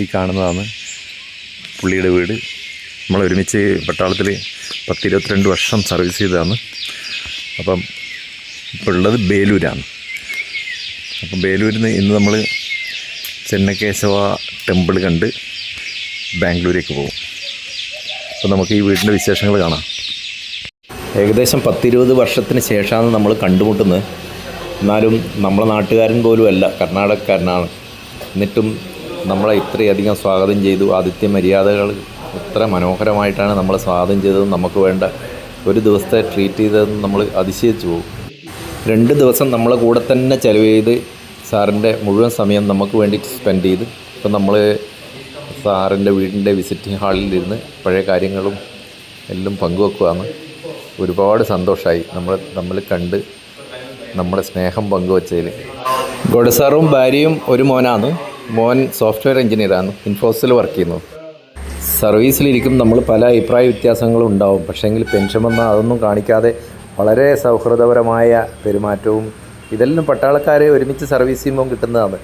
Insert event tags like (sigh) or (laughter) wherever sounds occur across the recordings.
ഈ കാണുന്നതാണ് പുള്ളിയുടെ വീട്. നമ്മൾ ഒരുമിച്ച് പട്ടാളത്തിൽ പത്തിരുപത്തിരണ്ട് വർഷം സർവീസ് ചെയ്തതാണ്. അപ്പം ഇപ്പോൾ ഉള്ളത് ബേലൂരാണ്. അപ്പം ബേലൂരിൽ നിന്ന് ഇന്ന് നമ്മൾ ചെന്നക്കേശവ ടെമ്പിൾ കണ്ട് ബാംഗ്ലൂരേക്ക് പോകും. അപ്പോൾ നമുക്ക് ഈ വീടിന്റെ വിശേഷങ്ങൾ കാണാം. ഏകദേശം പത്തിരുപത് വർഷത്തിന് ശേഷമാണ് നമ്മൾ കണ്ടുമുട്ടുന്നത്. എന്നാലും നമ്മളെ നാട്ടുകാരൻ പോലും അല്ല കർണാടകക്കാരനാണ്. എന്നിട്ടും നമ്മളെ ഇത്രയധികം സ്വാഗതം ചെയ്തു. ആദിത്യ മര്യാദകൾ ഇത്ര മനോഹരമായിട്ടാണ് നമ്മളെ സ്വാഗതം ചെയ്തതും നമുക്ക് വേണ്ട ഒരു ദിവസത്തെ ട്രീറ്റ് ചെയ്തതെന്ന് നമ്മൾ അതിശയിച്ചു പോകും. രണ്ട് ദിവസം നമ്മളെ കൂടെ തന്നെ ചിലവ് ചെയ്ത് സാറിന്റെ മുഴുവൻ സമയം നമുക്ക് വേണ്ടി സ്പെൻഡ് ചെയ്ത് ഇപ്പം നമ്മൾ സാറിന്റെ വീടിന്റെ വിസിറ്റിംഗ് ഹാളിലിരുന്ന് പഴയ കാര്യങ്ങളും എല്ലാം പങ്കുവെക്കുകയാണ് ഒരുപാട് സന്തോഷമായി നമ്മൾ നമ്മൾ കണ്ട് നമ്മുടെ സ്നേഹം പങ്കുവച്ചതിൽ. ഗോഡസാറും ഭാര്യയും ഒരു മോനാണ്. മോൻ സോഫ്റ്റ്വെയർ എഞ്ചിനീയറാണ്. ഇൻഫോസിൽ വർക്ക് ചെയ്യുന്നു. സർവീസിലിരിക്കും നമ്മൾ പല അഭിപ്രായ വ്യത്യാസങ്ങളും ഉണ്ടാവും. പക്ഷേങ്കിൽ പെൻഷൻ വന്നാൽ അതൊന്നും കാണിക്കാതെ വളരെ സൗഹൃദപരമായ പെരുമാറ്റവും ഇതെല്ലാം പട്ടാളക്കാരെ ഒരുമിച്ച് സർവീസ് ചെയ്യുമ്പോൾ കിട്ടുന്നതാണ്.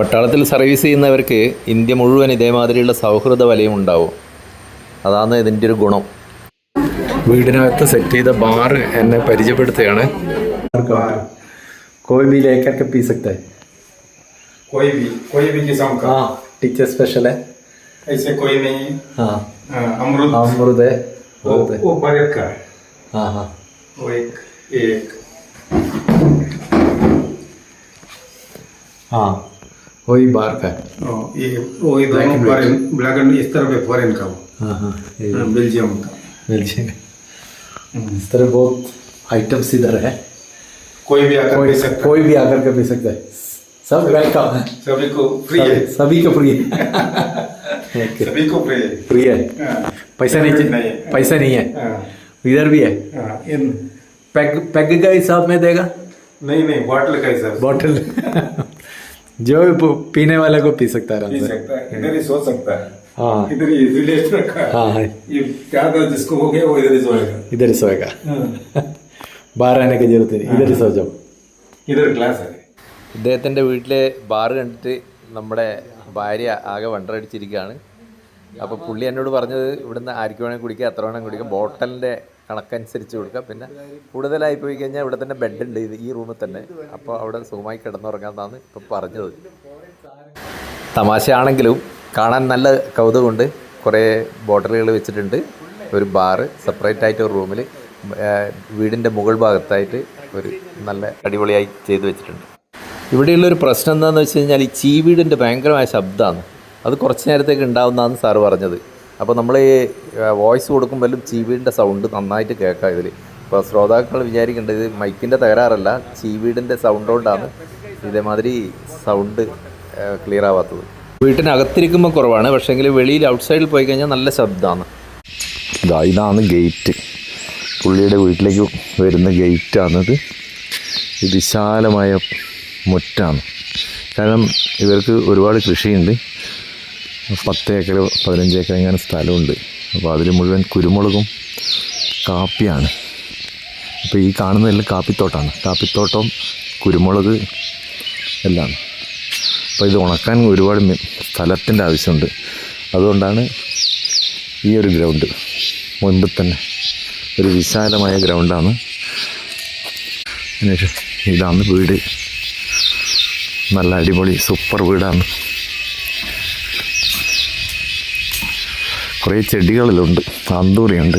പട്ടാളത്തിൽ സർവീസ് ചെയ്യുന്നവർക്ക് ഇന്ത്യ മുഴുവൻ ഇതേമാതിരിയുള്ള സൗഹൃദ വലയം ഉണ്ടാവും. അതാണ് ഇതിന്റെ ഒരു ഗുണം. വീടിനകത്ത് സെറ്റ് ചെയ്ത ബാർ എന്നെ പരിചയപ്പെടുത്തുകയാണ്. കോയ് ബി ലേക്കൊക്കെ പീസക്തായി कोई भी कोई भी किस्म का। हाँ टीचर स्पेशल है। ऐसे कोई नहीं। हाँ। अमरुद अमरुद है वो, वो बरत का है। हाँ हाँ। वो एक एक। हाँ वही बार का है ये वो ये दोनों फॉरेन ब्लैक एंड इस तरफ़ है फॉरेन का वो। हाँ हाँ ये हाँ, बेल्जियम का। बेल्जियम इस तरह बहुत आइटम्स इधर है। कोई भी आकर कोई सकता कोई भी आकर के पी सकता है। सब वेलकम है। सभी को है सभी- को Okay, सभी को है फ्री है। पैसा नहीं है। पैसा नहीं है। हाँ, इधर भी है। हाँ, इन। पैग पैग का हिसाब में देगा? नहीं नहीं बॉटल का हिसाब बॉटल (laughs) जो भी पीने वाले को पी सकता है पी सकता है। इधर ही। सो सकता है। हाँ। इधर ही रिलेट रखा है। हाँ ये क्या था जिसको हो गया वो इधर ही सोएगा। इधर ही सोएगा। (laughs) बाहर आने की ज़रूरत नहीं। इधर ही सो जाओ। इधर ग्लास है। ഇദ്ദേഹത്തിന്റെ വീട്ടിലെ ബാറ് കണ്ടിട്ട് നമ്മുടെ ഭാര്യ ആകെ വണ്ടറടിച്ചിരിക്കുകയാണ്. അപ്പോൾ പുള്ളി എന്നോട് പറഞ്ഞത് ഇവിടുന്ന് ആർക്ക് വേണമെങ്കിൽ കുടിക്കുക എത്ര വേണമെങ്കിൽ കുടിക്കുക ബോട്ടലിന്റെ കണക്കനുസരിച്ച് കൊടുക്കുക പിന്നെ കൂടുതലായി പോയി കഴിഞ്ഞാൽ ഇവിടെ തന്നെ ബെഡ് ഉണ്ട് ഇത് ഈ റൂമിൽ തന്നെ. അപ്പോൾ അവിടെ സുഖമായി കിടന്നുറങ്ങാമെന്നാണ് ഇപ്പോൾ പറഞ്ഞത്. തമാശയാണെങ്കിലും കാണാൻ നല്ല കൗതുകമുണ്ട്. കുറേ ബോട്ടലുകൾ വെച്ചിട്ടുണ്ട്. ഒരു ബാറ് സെപ്പറേറ്റ് ആയിട്ട് ഒരു റൂമിൽ വീടിന്റെ മുകൾ ഭാഗത്തായിട്ട് ഒരു നല്ല അടിപൊളിയായി ചെയ്തു വെച്ചിട്ടുണ്ട്. ഇവിടെയുള്ളൊരു പ്രശ്നം എന്താണെന്ന് വെച്ച് കഴിഞ്ഞാൽ ഈ ചീവീടിന്റെ ഭയങ്കരമായ ശബ്ദമാണ്. അത് കുറച്ച് നേരത്തേക്ക് ഉണ്ടാവുന്നതാണ് സാറ് പറഞ്ഞത്. അപ്പോൾ നമ്മൾ വോയിസ് കൊടുക്കുമ്പോഴും ചീവീടിന്റെ സൗണ്ട് നന്നായിട്ട് കേൾക്കാം ഇതിൽ അപ്പോൾ ശ്രോതാക്കൾ വിചാരിക്കേണ്ടത് ഇത് മൈക്കിന്റെ തകരാറല്ല ചീവീടിന്റെ സൗണ്ട് കൊണ്ടാണ് ഇതേമാതിരി സൗണ്ട് ക്ലിയർ ആവാത്തത് വീട്ടിനകത്തിരിക്കുമ്പോൾ കുറവാണ് പക്ഷേങ്കിൽ വെളിയിൽ ഔട്ട്സൈഡിൽ പോയി കഴിഞ്ഞാൽ നല്ല ശബ്ദമാണ്. ഇതാ ഇതാണ് ഗേറ്റ്. പുള്ളിയുടെ വീട്ടിലേക്ക് വരുന്ന ഗേറ്റാണിത്. വിശാലമായ മുറ്റാണ്. കാരണം ഇവർക്ക് ഒരുപാട് കൃഷിയുണ്ട്. പത്ത് ഏക്കർ പതിനഞ്ച് ഏക്കർ ഇങ്ങനെ സ്ഥലമുണ്ട്. അപ്പോൾ അതിൽ മുഴുവൻ കുരുമുളകും കാപ്പിയാണ്. അപ്പോൾ ഈ കാണുന്നതെല്ലാം കാപ്പിത്തോട്ടമാണ് കാപ്പിത്തോട്ടം കുരുമുളക് എല്ലാം അപ്പോൾ ഇത് ഉണക്കാൻ ഒരുപാട് സ്ഥലത്തിന്റെ ആവശ്യമുണ്ട്. അതുകൊണ്ടാണ് ഈ ഒരു ഗ്രൗണ്ട് മുൻപ് തന്നെ ഒരു വിശാലമായ ഗ്രൗണ്ടാണ്. ഇതാണ് വീട്. നല്ല അടിപൊളി സൂപ്പർ വീടാണ്. കുറേ ചെടികളിലുണ്ട് താന്തൂറിയുണ്ട്.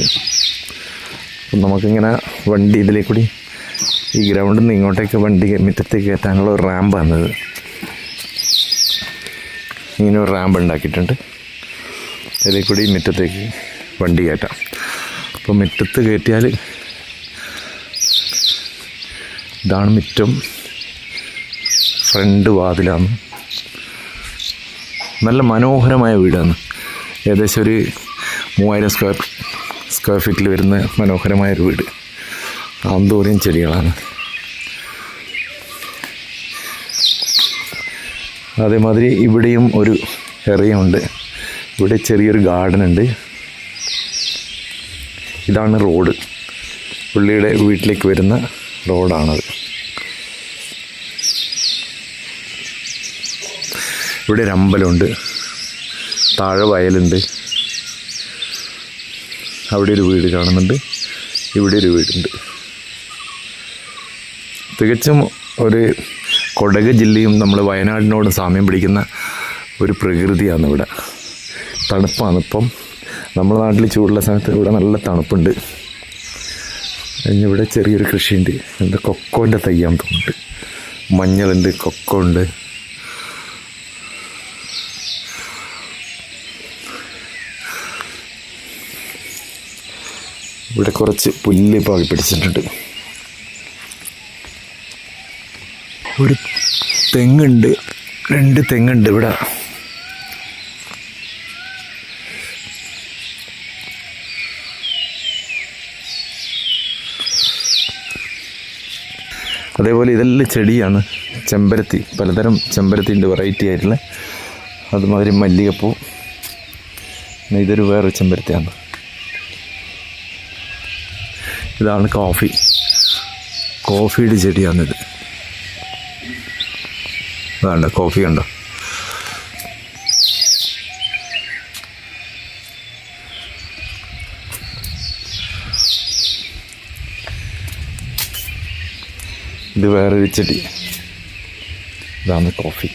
നമുക്കിങ്ങനെ വണ്ടി ഇതിലേ കൂടി ഈ ഗ്രൗണ്ടിൽ നിന്ന് ഇങ്ങോട്ടേക്ക് വണ്ടി മുറ്റത്തേക്ക് കയറ്റാനുള്ള ഒരു റാമ്പാണിത്. ഇങ്ങനെ ഒരു റാമ്പ് ഉണ്ടാക്കിയിട്ടുണ്ട്. ഇതിൽ കൂടി മുറ്റത്തേക്ക് വണ്ടി കയറ്റാം. അപ്പോൾ മുറ്റത്ത് കയറ്റിയാൽ ഇതാണ് മുറ്റം. ഫ്രണ്ട് വാതിലാണ്. നല്ല മനോഹരമായ വീടാണ്. ഏകദേശം ഒരു മൂവായിരം സ്ക്വയർ സ്ക്വയർ ഫീറ്റിൽ വരുന്ന മനോഹരമായൊരു വീട്. ആന്തോറിയം ചെടികളാണ്. അതേമാതിരി ഇവിടെയും ഒരു എറിയുണ്ട്. ഇവിടെ ചെറിയൊരു ഗാർഡൻ ഉണ്ട്. ഇതാണ് റോഡ് പുള്ളിയുടെ വീട്ടിലേക്ക് വരുന്ന റോഡാണത് ഇവിടെ ഒരു അമ്പലമുണ്ട്. താഴെ വയലുണ്ട്. അവിടെ ഒരു വീട് കാണുന്നുണ്ട്. ഇവിടെ ഒരു വീടുണ്ട്. തികച്ചും ഒരു കൊടക് ജില്ലയും നമ്മൾ വയനാടിനോട് സാമ്യം പിടിക്കുന്ന ഒരു പ്രകൃതിയാണ് ഇവിടെ. തണുപ്പാണ് ഇപ്പം. നമ്മുടെ നാട്ടിൽ ചൂടുള്ള സമയത്ത് ഇവിടെ നല്ല തണുപ്പുണ്ട്. ഇവിടെ ചെറിയൊരു കൃഷിയുണ്ട്. എന്താ കൊക്കോന്റെ തയ്യാൻ തോന്നുന്നുണ്ട്. മഞ്ഞളുണ്ട് കൊക്കോ ഉണ്ട് ഇവിടെ കുറച്ച് പുല്ല് പാകി പിടിച്ചിട്ടുണ്ട്. ഒരു തെങ്ങുണ്ട്. രണ്ട് തെങ്ങുണ്ട് ഇവിടെ. അതേപോലെ ഇതെല്ലാം ചെടിയാണ്. ചെമ്പരത്തി. പലതരം ചെമ്പരത്തിന്റെ വെറൈറ്റി ആയിട്ടുള്ള. അതുമാതിരി മല്ലികപ്പൂ. ഇതൊരു വേറൊരു ചെമ്പരത്തിയാണ്. ഇതാണ് കോഫി. കോഫിയുടെ ചെടിയാണിത്. വേണ്ട കോഫി കണ്ടോ? ഇത് വേറൊരു ചെടി. ഇതാണ് കോഫി.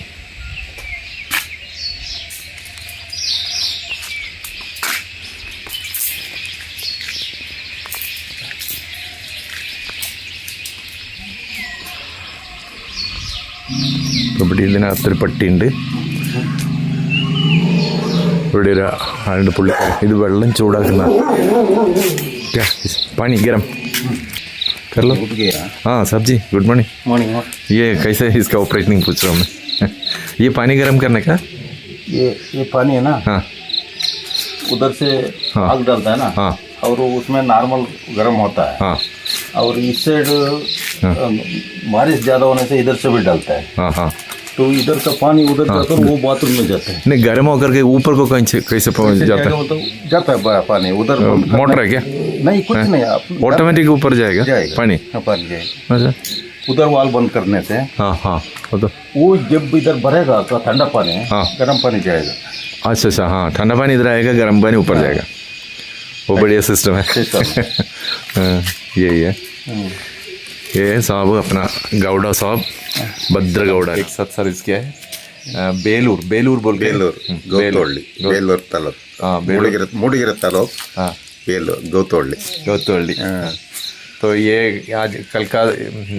ഇവിടെ ഇതിനകത്തൊരു പട്ടിയുണ്ട് ഇവിടെ ഒരു ആളുടെ പുള്ളി ഇത് വെള്ളം ചൂടാക്കുന്ന क्या पानी गरम कर लो उठ गया हाँ साहब जी गुड मॉर्निंग मॉर्निंग ये कैसे है इसका ऑपरेटिंग पूछ रहा हूँ मैं ये पानी गर्म करने का ये ये पानी है ना हाँ उधर से हाँ। आग डालता है ना हाँ और उसमें नॉर्मल गर्म होता है हाँ और इस साइड हाँ। अ, बारिश ज्यादा होने से इधर से भी डालता है हाँ हाँ तो इधर का पानी उधर जाकर वो बाथरूम में जाता है। नहीं गर्म होकर के ऊपर को कहीं कैसे पहुँच जाता है? तो जाता है पानी उधर मोटर है क्या? नहीं कुछ नहीं आप ऑटोमेटिक ऊपर जाएगा पानी? हाँ, पानी जाएगा। अच्छा। उधर वाल बंद करने से हाँ। हाँ वो तो वो जब इधर भरेगा तो ठंडा पानी हाँ। गर्म पानी जाएगा। अच्छा अच्छा हाँ ठंडा पानी इधर आएगा गर्म पानी ऊपर जाएगा। वो बढ़िया सिस्टम है। हाँ, यही है। ये है साहब अपना गौड़ा साहब। ಭದ್ರಗೌಡ ಸತ್ ಸರ್ವಿಸ್ ಗೆ ಬೇಲೂರು ಬೇಲೂರು बेलूर ಬೇಲೂರು ಬೇಲೂರು. ಬೇಲೂರು बेलूर ಮೂಡಿಗೆರೆ ಮೂಡಿಗೆರೆ ತಾಲೂಕು ಬೇಲೂರು गौतोली तो ये आज कल का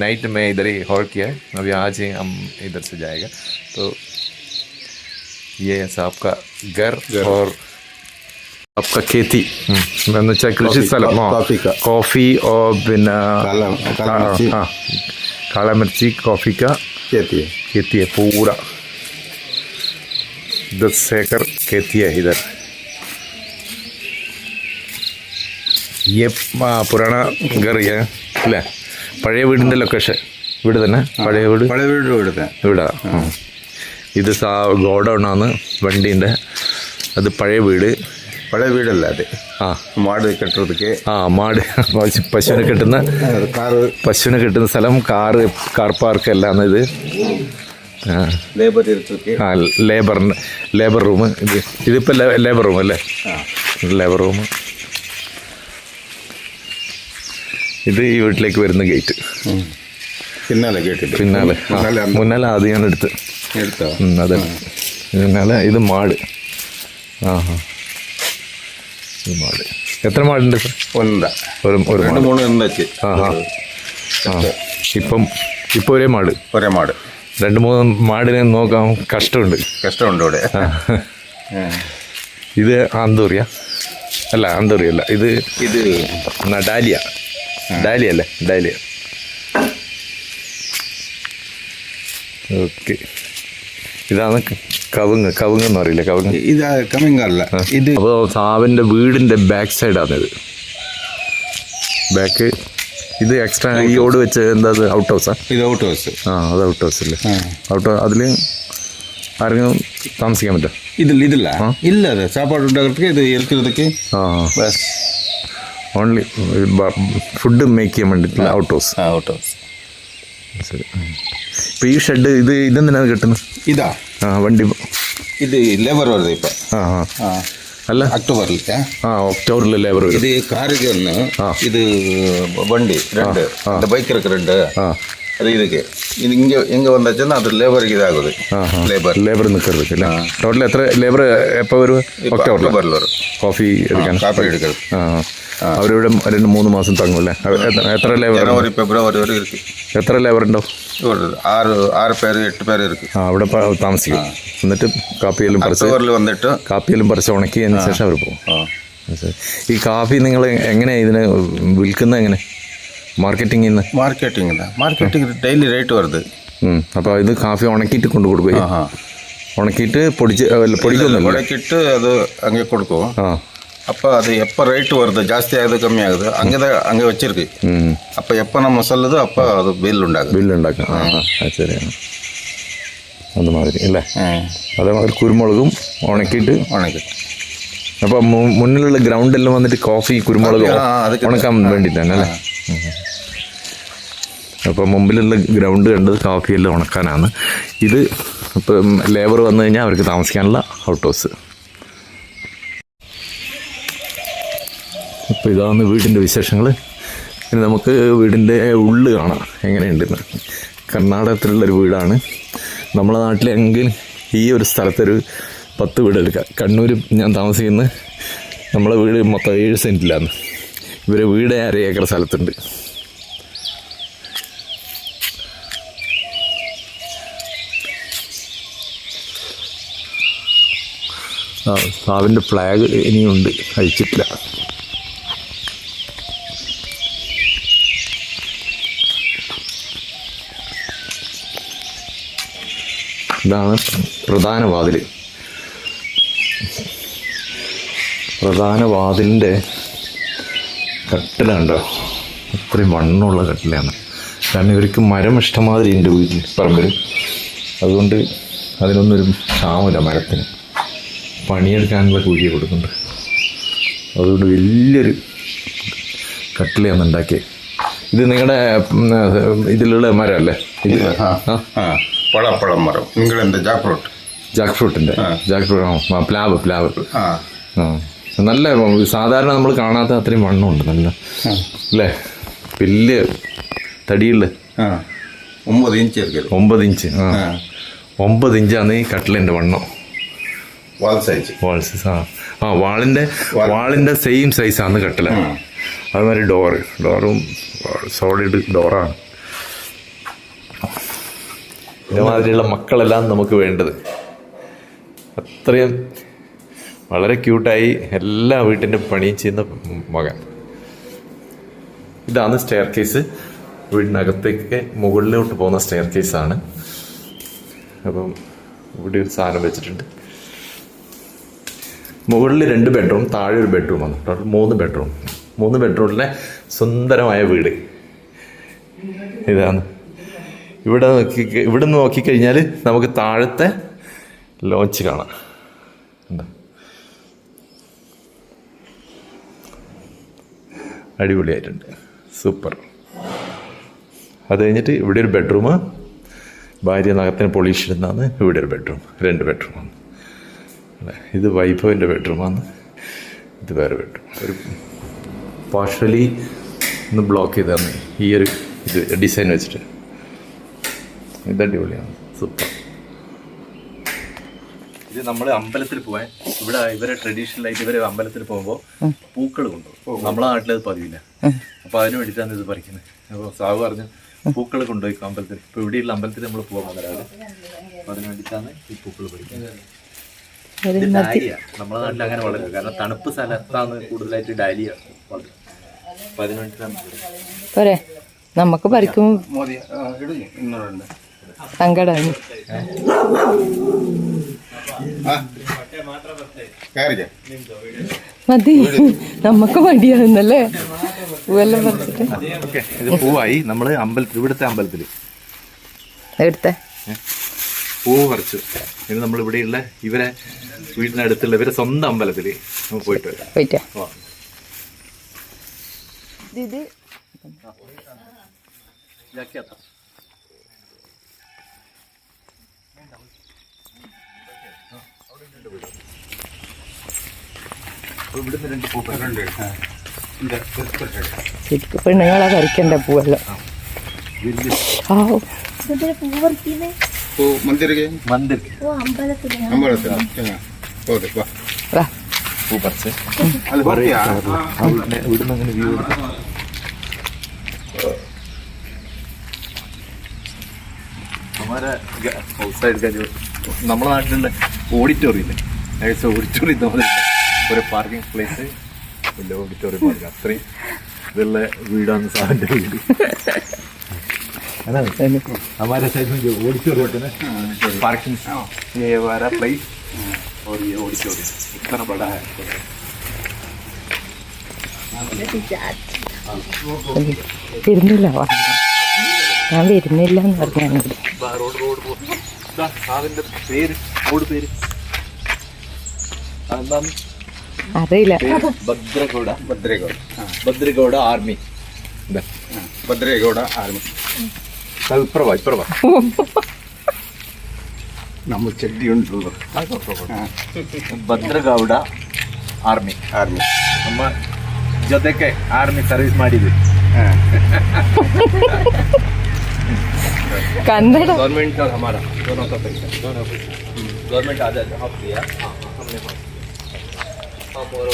नाइट में इधर ही हॉल किया है अभी आज ही हम इधर से जाएगा तो ये ऐसा आपका घर और आपका खेती कृषि कॉफ़ी और बिना काला काला मिर्ची हाँ काला मिर्ची कॉफ़ी का खेती है खेती है पूरा दस एकड़ खेती है इधर ये ആ, പുരാണ घर है അല്ലേ പഴയ വീടിൻ്റെ ലൊക്കേഷൻ വീട് തന്നെ പഴയ വീട് പഴയ വീട് ഇവിടുത്തെ വീടാ ഉം. ഇത് സാ ഗോഡൗണാണ് വണ്ടീൻ്റെ അത് പഴയ വീട് പഴയ വീടല്ല അതെ. ആ. മാട് கட்டுறதுக்கு ആ മാട്. പശുവിന് കിട്ടുന്ന കാറ്. പശുവിന് കിട്ടുന്ന സ്ഥലം കാറ് കാർ പാർക്ക് എല്ലാം ഇത്. ആ. லேபர் ആ ലേബർ ലേബർ റൂം ഇത് ഇതിപ്പോൾ ലേബർ റൂം അല്ലേ? ലേബർ റൂം ഇത് ഈ വീട്ടിലേക്ക് വരുന്ന ഗേറ്റ് പിന്നാലെ ഗേറ്റ് പിന്നാലെ. മുന്നാലെ ആദ്യം ഞാൻ എടുത്ത്? അതെ. പിന്നാലെ ഇത് മാട്. ആ ആ. മാട് എത്ര മാടുണ്ട് ഒരു രണ്ട് മൂന്ന് ഇപ്പം ഇപ്പൊ ഒരേ മാട് ഒരേ മാട് രണ്ട് മൂന്ന് മാടിനെ നോക്കാൻ കഷ്ടമുണ്ട്. കഷ്ടമുണ്ട് ഇവിടെ. ഇത് ആന്തൂറിയ അല്ല ആന്തൂറിയല്ല ഇത് ഇത് ഡാലിയ. ഡാലിയ അല്ലേ? ഡാലിയ. ഓക്കെ. ഇതാണ് കവുങ്ങ് കവുങ്ങ് എന്ന് പറയില്ല കവുങ്ങ്? ഇത് കവുങ്ങല്ല ഇത് അപ്പോൾ സാവിന്റെ വീടിന്റെ ബാക്ക് സൈഡാണിത് ബാക്ക് ഇത്. എക്സ്ട്രാ ഈ ഓട് വെച്ച് എന്താ ഔട്ട് ഹൗസാ ഇത് ഔട്ട് ഹൗസ് ആ അത് ഔട്ട് ഹൗസ് അല്ലേ? ഔട്ട് അതിൽ ആരെങ്കിലും താമസിക്കാൻ പറ്റും? ഇതില്ല ഇതില്ല. ഇല്ല അതെ സാപ്പാട് ഉണ്ടാക്കി ഇത് ഏൽക്കുന്നതൊക്കെ ആ. ഓൺലി ഫുഡ് മേക്ക് ചെയ്യാൻ വേണ്ടിയിട്ടുള്ള ഔട്ട് ഹൗസ് ഔട്ട് ഹൗസ് ശരി ഇപ്പോൾ ഈ ഷെഡ് ഇത് ഇതെന്തിനാണ് കിട്ടുന്നത് ഇതാ ആ വണ്ടി ഇത് ലേബർ വരുന്നത് ഇപ്പം ആ ആ അല്ല അക്ടോബറിൽ ആ ഒക്ടോബറിൽ ലേബർ വരും ഇത് കാറിക്ക് ഒന്ന് ഇത് വണ്ടി രണ്ട് ബൈക്ക് ഇറക്ക് രണ്ട് அது இதுக்கு இது இங்கே எங்கே வந்தாச்சுன்னா அது லேபருக்கு இதாகுது லேபர் லேபர் நிற்கிறதுக்கு இல்லை டோட்டல் எத்தனை லேபர் எப்போ வரும் ഒക്ടോബറിൽ വരും? കോഫി എടുക്കാൻ? കാപ്പി അവരിവിടെ രണ്ട് മൂന്ന് മാസം തങ്ങുമല്ലേ എത്ര ലേബർ ജനുവരി ഫെബ്രുവരി വരെ എത്ര ലേബർ ഉണ്ടോ? ആറ് ആറ് പേര് എട്ട് പേര് ആ അവിടെ താമസിക്കും. എന്നിട്ട് കാപ്പിയിലും പറിച്ച് വന്നിട്ട് കാപ്പിയിലും പറിച്ച് ഉണക്കിയതിന് ശേഷം അവർ പോകും. ഈ കാപ്പി നിങ്ങൾ എങ്ങനെയാണ് ഇതിന് വിൽക്കുന്നത് എങ്ങനെ? മാർക്കറ്റിംഗിൽ നിന്ന് மார்க்கெட்டிங் தான் மார்க்கெட்டிங் டெய்லி ரேட் வருது അപ്പോൾ ഇത് കാഫി ഉണക്കിയിട്ട് കൊണ്ട് കൊടുക്കുക ஆஹா ഉണക്കിയിട്ട് പൊടിച്ച് അല്ല, പൊടിക്കൊന്നുമില്ല உடைக்கிட்டு அது அங்கே கொடுக்கும் ആ அப்போ அது எப்போ ரேட் வருது ஜாஸ்தி ஆகுது கம்மி ஆகுது அங்கே தான் அங்கே வச்சிருக்கு ഉം. அப்போ எப்போ நம்ம சொல்லுதோ அப்போ அது பில் உண்டாகுது ബില്ലുണ്ടാക്കാം ആ ആ അത് ശരിയാണ് അതുമാതിരി അല്ലേ ம் അതേമാതിരി കുരുമുളകും ഉണക്കിയിട്ട് உனக்கு അപ്പോൾ മു- മുന്നിലുള്ള ഗ്രൗണ്ടെല്ലാം വന്നിട്ട് കോഫി കുരുമുളക് ആ, അതൊക്കെ ഉണക്കാൻ വേണ്ടിയിട്ടാണ് അല്ലേ അപ്പോൾ മുമ്പിലുള്ള ഗ്രൗണ്ട് കണ്ടത് കാഫിയെല്ലാം ഉണക്കാനാണ്. ഇത് ഇപ്പം ലേബർ വന്നു കഴിഞ്ഞാൽ അവർക്ക് താമസിക്കാനുള്ള ഔട്ട് ഹൗസ് അപ്പോൾ ഇതാണ് വീടിന്റെ വിശേഷങ്ങൾ പിന്നെ നമുക്ക് വീടിന്റെ ഉള്ള് കാണാം. എങ്ങനെയുണ്ടെന്ന് കർണാടകത്തിലുള്ളൊരു വീടാണ്. നമ്മളെ നാട്ടിലെങ്കിൽ ഈ ഒരു സ്ഥലത്തൊരു പത്ത് വീട് എടുക്കാം. കണ്ണൂർ ഞാൻ താമസിക്കുന്നത് നമ്മളെ വീട് മൊത്തം ഏഴ് സെന്റിലാണ് ഇവരെ വീട് അര ഏക്കർ സ്ഥലത്തുണ്ട്. സാവിന്റെ ഫ്ലാഗ് ഇനിയുണ്ട്. അഴിച്ചിട്ടില്ല ഇതാണ് പ്രധാന വാതിൽ പ്രധാന വാതിലിന്റെ കട്ടിലുണ്ടോ? അത്രയും വണ്ണമുള്ള കട്ടിലാണ്. കാരണം ഇവർക്ക് മരം ഇഷ്ടമാതിരി ഉണ്ട് വീട്ടിൽ പറമ്പിൽ അതുകൊണ്ട് അതിനൊന്നൊരു ക്ഷാമമില്ല മരത്തിന്. പണിയെടുക്കാനുള്ള കൂലി കൊടുക്കുന്നുണ്ട്. അതുകൊണ്ട് വലിയൊരു കട്ടിലയാണ് ഉണ്ടാക്കിയത് ഇത് നിങ്ങളുടെ ഇതിലുള്ള മരമല്ലേ ഇത് പഴപ്പഴം മരം നിങ്ങളെന്ത് ജാക്ക് ഫ്രൂട്ട് ജാക്ക് ഫ്രൂട്ടിന്റെ ജാക്ക് ഫ്രൂട്ട് ആ പ്ലാവ് പ്ലാവ്. ആ. നല്ല സാധാരണ നമ്മൾ കാണാത്ത അത്രയും വണ്ണമുണ്ട്. നല്ല അല്ലേ? വലിയ തടിയുള്ള. ഒമ്പത് ഇഞ്ച് ഒമ്പത് ഇഞ്ച് ആ. ആ. ഒമ്പത് ഇഞ്ചാണ് ഈ കട്ടിലിന്റെ വണ്ണം. വാൾ സൈസ് വാൾസ് ആ. ആ വാളിന്റെ വാളിന്റെ സെയിം സൈസാണ് കട്ടില. അതുമാതിരി ഡോറ് ഡോറും സോളിഡ് ഡോറാണ് ഇതേമാതിരിയുള്ള മക്കളെല്ലാം നമുക്ക് വേണ്ടത്. അത്രയും വളരെ ക്യൂട്ടായി എല്ലാ വീട്ടിന്റെ പണിയും ചെയ്യുന്ന മകൻ. ഇതാണ് സ്റ്റെയർ കേസ് വീടിനകത്തേക്ക് മുകളിലോട്ട് പോകുന്ന സ്റ്റെയർ കേസാണ് അപ്പം ഇവിടെ ഒരു സാധനം വെച്ചിട്ടുണ്ട്. മുകളിൽ രണ്ട് ബെഡ്റൂം താഴെ ഒരു ബെഡ്റൂം വന്നു. ടോട്ടൽ മൂന്ന് ബെഡ്റൂം മൂന്ന് ബെഡ്റൂമിലെ സുന്ദരമായ വീട്. ഇതാണ്. ഇവിടെ നോക്കി ഇവിടെ നിന്ന് നോക്കിക്കഴിഞ്ഞാൽ നമുക്ക് താഴത്തെ ലോഞ്ച് കാണാം? അടിപൊളിയായിട്ടുണ്ട്. സൂപ്പർ. അത് കഴിഞ്ഞിട്ട് ഇവിടെ ഒരു ബെഡ്റൂം ഭാര്യ നഗത്തിന് പൊളിഷ് ഇടുന്നതാണ് ഇവിടെ ഒരു ബെഡ്റൂം രണ്ട് ബെഡ്റൂമാണ് ഇത് വൈഭവിന്റെ ബെഡ്റൂമാണ് ഇത് വേറെ ബെഡ്റൂം ഒരു പാർഷ്യലി ഒന്ന് ബ്ലോക്ക് ചെയ്താണ് ഈ ഒരു ഇത് ഡിസൈൻ വെച്ചിട്ട്. ഇത് അടിപൊളിയാണ്. സൂപ്പർ ഇത് നമ്മൾ അമ്പലത്തിൽ പോവാൻ ഇവിടെ ഇവരെ ട്രഡീഷണൽ ആയിട്ട് ഇവരെ അമ്പലത്തിൽ പോകുമ്പോൾ പൂക്കൾ കൊണ്ടുപോകും നമ്മളെ നാട്ടിൽ അത് പതിവില്ല. അപ്പൊ അതിന് വേണ്ടിയിട്ടാണ് ഇത് പറിക്കുന്നത് അപ്പോൾ സാവ് പറഞ്ഞു പൂക്കൾ കൊണ്ടുപോയി അമ്പലത്തിൽ. ഇപ്പൊ ഇവിടെയുള്ള അമ്പലത്തിൽ നമ്മൾ പോകാൻ രാവിലെ അപ്പൊ അതിന് വേണ്ടിയിട്ടാണ് ഈ പൂക്കൾ പറിക്കുന്നത്. ഡാലിയ. നമ്മളെ നാട്ടിൽ അങ്ങനെ വളരും. കാരണം തണുപ്പ് സ്ഥലത്താണ് കൂടുതലായിട്ട് ഡാലിയ വളരും പോരെ. നമുക്ക് പറിക്കും. സങ്കടമാണ് മതി. നമുക്ക് മടിയാവുന്നല്ലേ? പൂവെല്ലാം പറിച്ചിട്ട്. പൂവായി. നമ്മൾ അമ്പലത്തിൽ ഇവിടുത്തെ അമ്പലത്തിൽ എടുത്തേ. പൂവ് പറിച്ചു. ഇനി നമ്മൾ ഇവിടെയുള്ള ഇവരെ വീടിനടുത്തുള്ള ഇവരെ സ്വന്തം അമ്പലത്തിൽ നമുക്ക് പോയിട്ട് വരാം. പോയിട്ടാ വാ. ഇത് ശരിക്കും പെണ്ണുങ്ങളെ കരിക്കണ്ട പൂവല്ലോ. ആ. പറിക്കുന്നേ ಓ ಮಂದಿರಿಗೆ ಮಂದಿರ್ಗೆ ಅಂಬಳತ್ತರ ಹೌದು ಬಾ പൂ പറിച്ച്. ഇവിടുന്ന് അങ്ങനെ വ്യൂ എടുക്കും നമ്മുടെ നാട്ടിലുള്ള ഓഡിറ്റോറിയം ഏകദേശം ഓഡിറ്റോറിയം തോന്നി ഒരു പാർക്കിംഗ് പ്ലേസ് വലിയ ഓഡിറ്റോറിയം പാർക്ക് അത്രയും ഇതുള്ള വീടാണ് സാറിന്റെ വീട്. അതാണ്. हमारे साइड में जो ऑडिटोरियम होता है ना पार्किंग ये हमारा प्लेस और ये ऑडिटोरियम इतना बड़ा है വാ. ഞാൻ വരുന്നില്ല എന്ന് പറഞ്ഞാണ്. റോഡ് പേര് റോഡ് പേര്. അതെന്താണ് അറിയില്ല. ഭദ്രഗൗഡ. ഭദ്രഗൗഡ. ഭദ്രഗൗഡ ആർമി. ഭദ്രഗൗഡ ആർമി. ಕಲ್ ಪ್ರವಯ್ ಪ್ರವ ನಮೂ ಚೆಡ್ಡಿ ಉಂಟು. ಭದ್ರಗೌಡ ಆರ್ಮಿ. ಆರ್ಮಿ. ನಮ್ಮ ಜೊತೆಗೆ ಆರ್ಮಿ ಸರ್ವಿಸ್ ಮಾಡಿದ್ವಿ. ಕಂದರ ಗೌರ್ಮೆಂಟ್ ಕರ್ ہمارا ಜೋನೋ ಕತೆ ಜೋನೋ ಗವರ್nment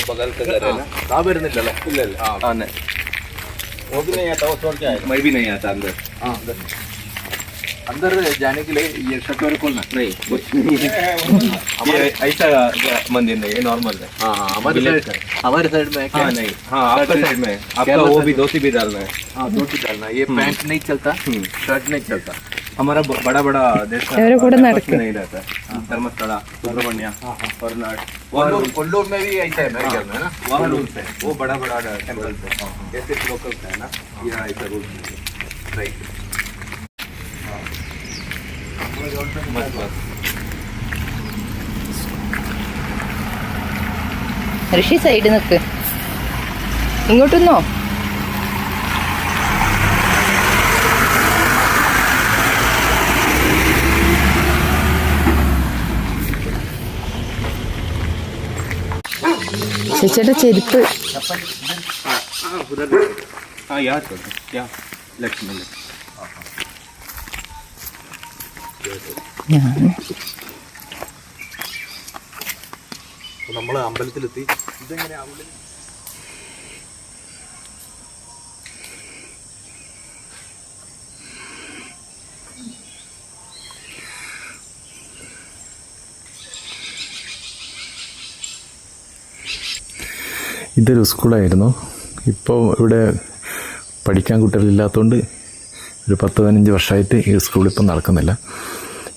ಬಗಲ್ ಇಲ್ಲ ಇಲ್ಲ. ಆನೆ ಒದಿನೇ ತವ ಸೋರ್ತಾ ಇದೆ ಮೈ ಬಿ ನೈ ಆತ اندر ಹಾ अंदर जाने के लिए ये शटर खोलना। नहीं हमारे ऐसा मंदिर नहीं है। हाँ, हाँ, नॉर्मल है हमारे साइड हमारे साइड में हाँ नहीं हाँ आपके साइड में आपका वो भी धोती भी डालना है। हाँ धोती डालना ये हम्म। पैंट नहीं चलता हम्म। शर्ट नहीं चलता। हमारा बड़ा बड़ा देश नहीं रहता है। हाँ, धर्मस्थला सुब्रमण्य और कोल्लूर में भी ऐसा है मेरे ख्याल में ना? वहाँ रूल्स है। वो बड़ा बड़ा टेम्पल्स है जैसे लोकल्स है ना यहाँ ऐसा रूल्स राइट ഋഷി സൈഡ് നിൽക്ക് ഇങ്ങോട്ടൊന്നോ ചേച്ചിയുടെ ചെരുപ്പ് ആ ലക്ഷ്മി ലക്ഷ്മി ഞാൻ നമ്മൾ അമ്പലത്തിലെത്തി. ഇതൊരു സ്കൂളായിരുന്നു. ഇപ്പോൾ ഇവിടെ പഠിക്കാൻ കുട്ടികളില്ലാത്തതുകൊണ്ട് ഒരു പത്ത് പതിനഞ്ച് വർഷമായിട്ട് ഈ സ്കൂളിപ്പം നടക്കുന്നില്ല.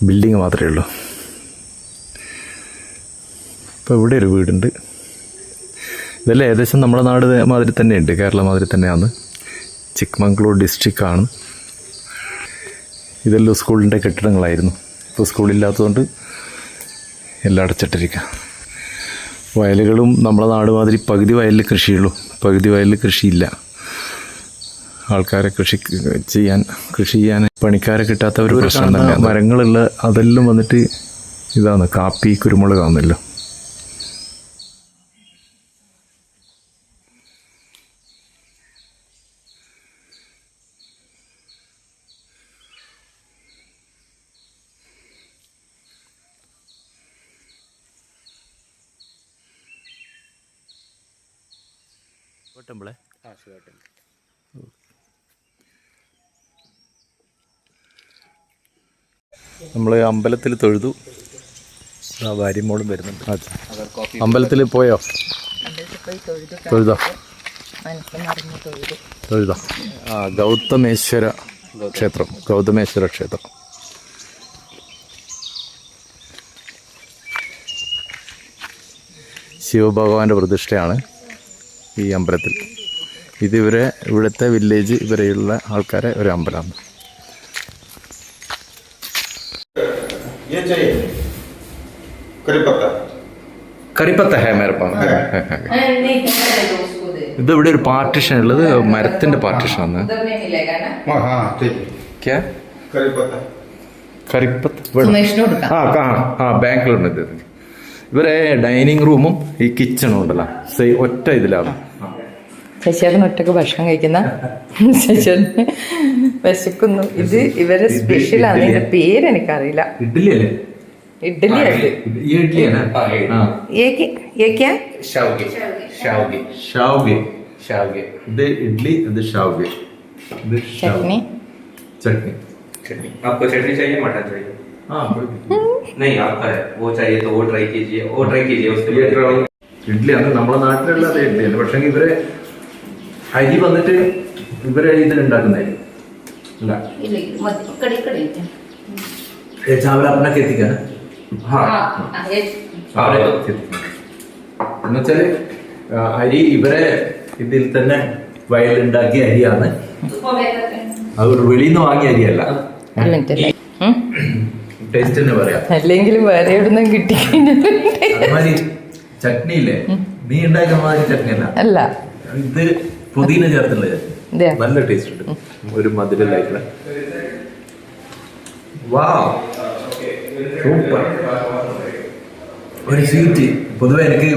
ബിൽഡിങ് മാത്രമേ ഉള്ളൂ. ഇപ്പോൾ ഇവിടെ ഒരു വീടുണ്ട്. ഇതെല്ലാം ഏകദേശം നമ്മുടെ നാട് മാതിരി തന്നെയുണ്ട്. കേരള മാതിരി തന്നെയാണ്. ചിക്മംഗ്ലൂർ ഡിസ്ട്രിക്റ്റാണ് ഇതെല്ലാം സ്കൂളിന്റെ കെട്ടിടങ്ങളായിരുന്നു. ഇപ്പോൾ സ്കൂളില്ലാത്തതുകൊണ്ട് എല്ലാം അടച്ചിട്ടിരിക്കുക വയലുകളും നമ്മുടെ നാട് മാതിരി പകുതി വയലിൽ കൃഷിയുള്ളൂ. പകുതി വയലിൽ കൃഷിയില്ല. ആൾക്കാരെ കൃഷി ചെയ്യാൻ കൃഷി ചെയ്യാൻ പണിക്കാരെ കിട്ടാത്ത ഒരു പ്രശ്നം തന്നെ. മരങ്ങളുള്ള അതെല്ലാം വന്നിട്ട് ഇതാണ് കാപ്പി കുരുമുളക് ആണല്ലോ ആ ടെമ്പിളെ നമ്മൾ അമ്പലത്തിൽ തൊഴുതു. ആ ഭാര്യമോളും വരുന്നുണ്ട്. അമ്പലത്തിൽ പോയോ? തൊഴുതോ? ആ ഗൗതമേശ്വര ക്ഷേത്രം. ഗൗതമേശ്വര ക്ഷേത്രം. ശിവഭഗവാന്റെ പ്രതിഷ്ഠയാണ് ഈ അമ്പലത്തിൽ. ഇതിവരെ ഇവിടുത്തെ വില്ലേജ് ഇവരെയുള്ള ആൾക്കാരെ ഒരു അമ്പലമാണ്. करी पत्ता കരിപ്പത്ത ഹേ മേരെ പാസ് ഇത് ഇവിടെ ഒരു പാർട്ടിഷൻ ഉള്ളത് മരത്തിന്റെ പാർട്ടിഷൻ ആണ് हाँ हाँ ठीक है ക്യാ करी पत्ता കരിപ്പത്ത് സുമേഷിന് കൊടുക്കാം ആ ആ ആ ബാങ്കിലുണ്ട് ഇത് ഇവരെ ഡൈനിങ് റൂമും ഈ കിച്ചണും ഉണ്ടല്ലോ സെയിം ഒറ്റ ഇതിലാണ് ശശിയേട്ടൻ ഒറ്റക്ക് ഭക്ഷണം കഴിക്കുന്ന ശശിയേട്ടന് വിശക്കുന്നു ഇത് ഇവരെ സ്പെഷ്യലാണ് ഇതിന്റെ പേര് എനിക്കറിയില്ല ഇഡ്ഡലി അല്ലേ ഇഡ്ഡലി ആയിട്ട് ഈ ഇഡ്ഡലിയാണ് ആ ഏക്ക് ഏക്കാ ಶಾವ್ಗೆ ಶಾವ್ಗೆ ഷാവുഗെ ಶಾವ್ಗೆ ഇത് ഇഡ്ഡലി ഇത് ഷാവുഗെ ഇത് ചട്നി ചട്നി चटनी आपको चटनी चाहिए मटर चाहिए ആ नहीं आपका है वो चाहिए तो वो ट्राई कीजिए वो ट्राई कीजिए उसके बाद ഇഡ്ഡലിയാണ് നമ്മുടെ നാട്ടിലുള്ള അതേ ഇഡ്ഡലിയാണ് പക്ഷെ ഇവരെ അരി വന്നിട്ട് ഇവരെ ഇതിലുണ്ടാക്കുന്നേ അല്ല ये चावल अपना खेती का ना हाँ चावल എന്നുവെച്ചാൽ അരി ഇവരെ ഇതിൽ തന്നെ വയലുണ്ടാക്കിയ അരിയാണ്. അത് വെളിയിൽ നിന്ന് വാങ്ങിയ അരിയല്ല. ടേസ്റ്റ് തന്നെ പറയാം. അല്ലെങ്കിലും വേറെ എവിടുന്നും കിട്ടി ചട്നി ഇല്ലേ? നീ ഉണ്ടാക്കുന്ന മാതിരി ചട്നി അല്ല. അല്ല. ഇത് പുതിന ചേർത്തുള്ള നല്ല ടേസ്റ്റ് ഉണ്ട്. ഒരു മധുരല്ലായിട്ടുള്ള വാ സൂപ്പർ. ഒരു സ്വീറ്റ് പൊതുവെ എനിക്ക്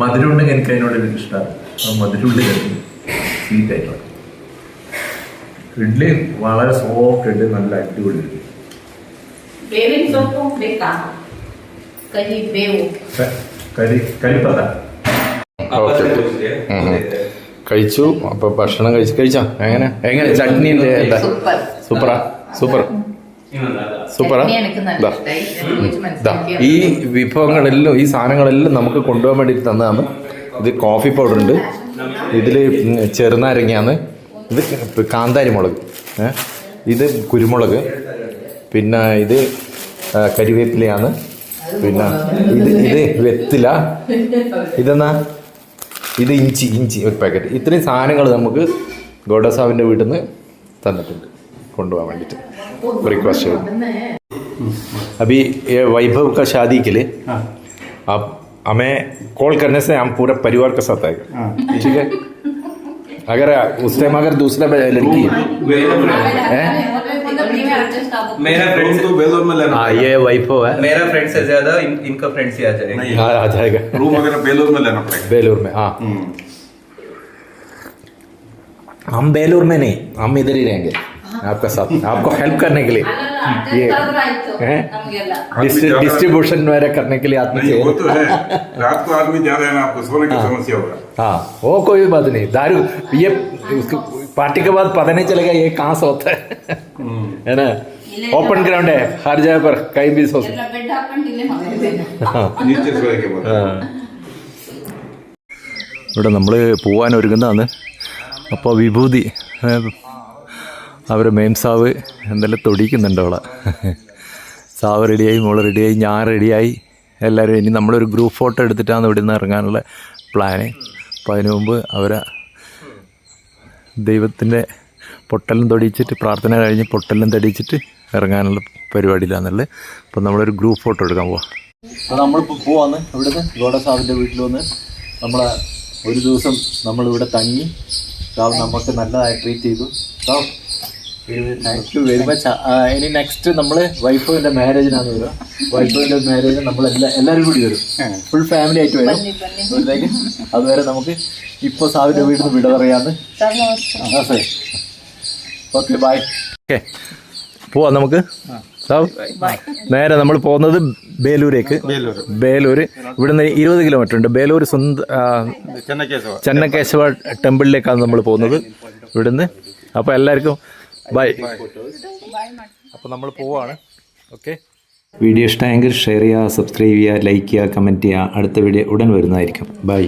മധുരമുണ്ടെങ്കിൽ എനിക്ക് അതിനോട് എനിക്ക് ഇഷ്ടമാണ്. മധുരം ഉള്ളിൽ സ്വീറ്റ് ആയിട്ടുള്ള. ഇഡ്ലി വളരെ സോഫ്റ്റ് ഉണ്ട് നല്ല അടിപൊളി കഴിച്ചു. അപ്പൊ ഭക്ഷണം കഴിച്ചു കഴിച്ചോ? എങ്ങനെ? എങ്ങനെ? ചട്നി സൂപ്പറാ? സൂപ്പർ. സൂപ്പറാ? ഈ വിഭവങ്ങളെല്ലാം ഈ സാധനങ്ങളെല്ലാം നമുക്ക് കൊണ്ടുപോകാൻ വേണ്ടി തന്നതാണ്. ഇത് കോഫി പൗഡർ ഉണ്ട്. ഇതിൽ ചെറുനാരങ്ങയാണ്. ഇത് കാന്താരി മുളക് ഇത് കുരുമുളക് പിന്നെ ഇത് കരിവേപ്പിലയാണ്. പിന്നെ ഇത് ഇത് വെത്തില. ഇതെന്നാ? ഇത് ഇഞ്ചി ഇഞ്ചി ഒരു പാക്കറ്റ് ഇത്രയും സാധനങ്ങൾ നമുക്ക് ഗോഡസാവിന്റെ വീട്ടിൽ നിന്ന് തന്നിട്ടുണ്ട് കൊണ്ടുപോകാൻ വേണ്ടിയിട്ട്. रिक्वेस्ट है। हम्म। अभी ये वैभव का शादी के लिए हाँ। आप हमें कॉल करने से हम पूरा परिवार के साथ आएगा। हाँ। ठीक है? अगर उस टाइम अगर दूसरा लड़की है। मेरा फ्रेंड तो बेलोर में लेना हाँ ये वाइफो है। मेरा फ्रेंड से ज़्यादा इन, इनका फ्रेंड से आ जाएगा। हाँ आ जाएगा। रूम अगर बेलोर में लेना पड़ेगा। बेलोर में हाँ। हम्म। हम बेलोर में नहीं हम इधर ही रहेंगे। आपका साथ आपको हेल्प करने के लिए ये है डिस्ट्रीब्यूशन वगैरह करने के लिए आदमी वो तो है रात को आदमी ज्यादा है ना आपको सोने की समस्या होगा हाँ वो कोई बात नहीं दारू ये पार्टी के बाद पता नहीं चलेगा ये कहाँ से होता है है ना ओपन ग्राउंड है हर जगह पर कहीं भी सो ഇവിടെ നമ്മൾ പോകാൻ ഒരുങ്ങുന്നതാണ് അപ്പോൾ വിഭൂതി അവർ മേംസാവ് സാവ് എന്തെല്ലാം തൊടിക്കുന്നുണ്ട് അവളെ. സാവ് റെഡിയായി മോൾ റെഡിയായി ഞാൻ റെഡിയായി എല്ലാവരും ഇനി നമ്മളൊരു ഗ്രൂപ്പ് ഫോട്ടോ എടുത്തിട്ടാണ് ഇവിടെ നിന്ന് ഇറങ്ങാനുള്ള പ്ലാന് അപ്പോൾ അതിനു മുമ്പ് അവരെ ദൈവത്തിന്റെ പൊട്ടലും തൊടിയിച്ചിട്ട് പ്രാർത്ഥന കഴിഞ്ഞ് പൊട്ടലും തടിയിച്ചിട്ട് ഇറങ്ങാനുള്ള പരിപാടിയിലാണെന്നുള്ളത് അപ്പോൾ നമ്മളൊരു ഗ്രൂപ്പ് ഫോട്ടോ എടുക്കാൻ പോവാം. അപ്പോൾ നമ്മളിപ്പോൾ പോവാന്ന് ഇവിടുന്ന്. ഗോഡസാവിന്റെ വീട്ടിൽ വന്ന് നമ്മളെ ഒരു ദിവസം നമ്മളിവിടെ തങ്ങി. സാവ് നമുക്ക് നല്ലതായി ട്രീറ്റ് ചെയ്തു. സാവ് താങ്ക് യു വെരി മച്ച് ഇനി നെക്സ്റ്റ് നമ്മൾ വൈഫിന്റെ മാരേജിനാണ് വരിക. വൈഫിന്റെ മാരേജിന് നമ്മൾ എല്ലാ എല്ലാവരും കൂടി വരും. ഫുൾ ഫാമിലി ആയിട്ട് വരും. അതുവരെ നമുക്ക് ഇപ്പൊ സാവിന്റെ വീട്ടിൽ നിന്ന് വിട പറയാന്ന്. ഓക്കെ ബൈ ഓക്കെ പോവാം നമുക്ക്. സാവ് നേരെ നമ്മൾ പോകുന്നത് ബേലൂരേക്ക്. ബേലൂർ ഇവിടുന്ന് ഇരുപത് കിലോമീറ്റർ ഉണ്ട്. ബേലൂർ സ്വന്തം ചെന്നക്കേശവ. ടെമ്പിളിലേക്കാണ് നമ്മൾ പോകുന്നത്. ഇവിടുന്ന്. അപ്പോൾ എല്ലാവർക്കും ബൈ അപ്പോൾ നമ്മൾ പോവാണ്. ഓക്കെ വീഡിയോ ഇഷ്ടമായെങ്കിൽ ഷെയർ ചെയ്യുക സബ്സ്ക്രൈബ് ചെയ്യുക ലൈക്ക് ചെയ്യുക കമന്റ് ചെയ്യുക. അടുത്ത വീഡിയോ ഉടൻ വരുന്നതായിരിക്കും. ബൈ